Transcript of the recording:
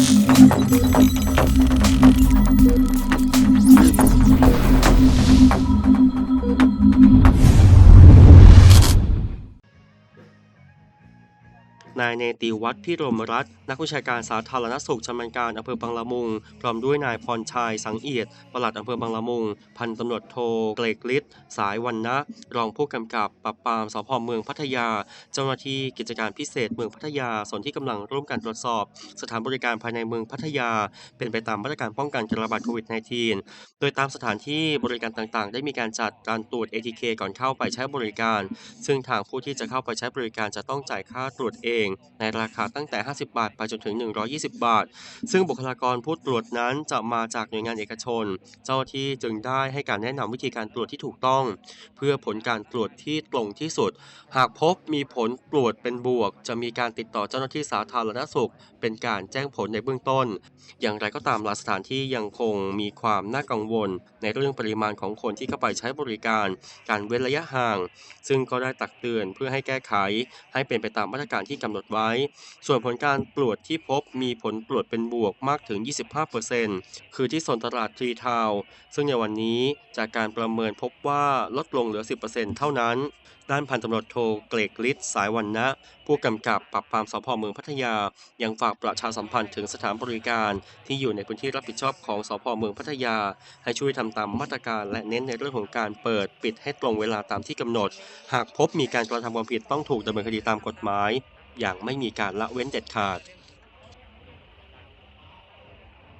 Thank you. นายเนติวัฒน์พิรมรัตน์นักวิชาการสาธารณสุขชำนาญการอำเภอบางละมุง พร้อมด้วยนายพรชัยสังเอียดปลัดอำเภอบางละมุง พันตำรวจโทเกรกฤทธิ์สายวันนะ รองผู้กำกับปราบปรามสพเมืองพัทยา เจ้าหน้าที่กิจการพิเศษเมืองพัทยาส่วนที่กำลังร่วมกันตรวจสอบ สถานบริการภายในเมืองพัทยา เป็นไปตามมาตรการป้องกันการระบาดโควิด -19 โดยตามสถานที่บริการต่างๆ ได้มีการจัดการตรวจ ATK ก่อนเข้าไปใช้บริการ ซึ่งทางผู้ที่จะเข้าไปใช้บริการจะต้องจ่ายค่าตรวจเองในราคาตั้งแต่ 50 บาท ไปจนถึง 120 บาท ซึ่งบุคลากรผู้ตรวจนั้นจะมาจากหน่วยงานเอกชน เจ้าที่จึงได้ให้การแนะนำวิธีการตรวจที่ถูกต้อง เพื่อผลการตรวจที่ตรงที่สุด หากพบมีผลตรวจเป็นบวก จะมีการติดต่อเจ้าหน้าที่สาธารณสุข เป็นการแจ้งผลในเบื้องต้น อย่างไรก็ตามหลายสถานที่ยังคงมีความน่ากังวล ในเรื่องปริมาณของคนที่เข้าไปใช้บริการ การเว้นระยะห่าง ซึ่งก็ได้ตักเตือนเพื่อให้แก้ไข ให้เป็นไปตามมาตรการที่กำหนดไว้ ส่วนผลการตรวจที่พบมีผลตรวจเป็นบวกมากถึง 25%คือที่โซนตลาดทรีทาวซึ่งในวันนี้จากการประเมินพบว่าลดลงเหลือ 10%เท่านั้น ด้านพันตำรวจโทเกรกฤทธิ์สายวันนะ ผู้กำกับปราบปรามสพเมืองพัทยา ยังฝากประชาสัมพันธ์ถึงสถานบริการที่อยู่ในพื้นที่รับผิดชอบของสพเมืองพัทยา ให้ช่วยทำตามมาตรการและเน้นในเรื่องของการเปิดปิดให้ตรงเวลาตามที่กำหนด หากพบมีการกระทำความผิดต้องถูกดำเนินคดีตามกฎหมาย อย่างไม่มีการละเว้นเด็ดขาด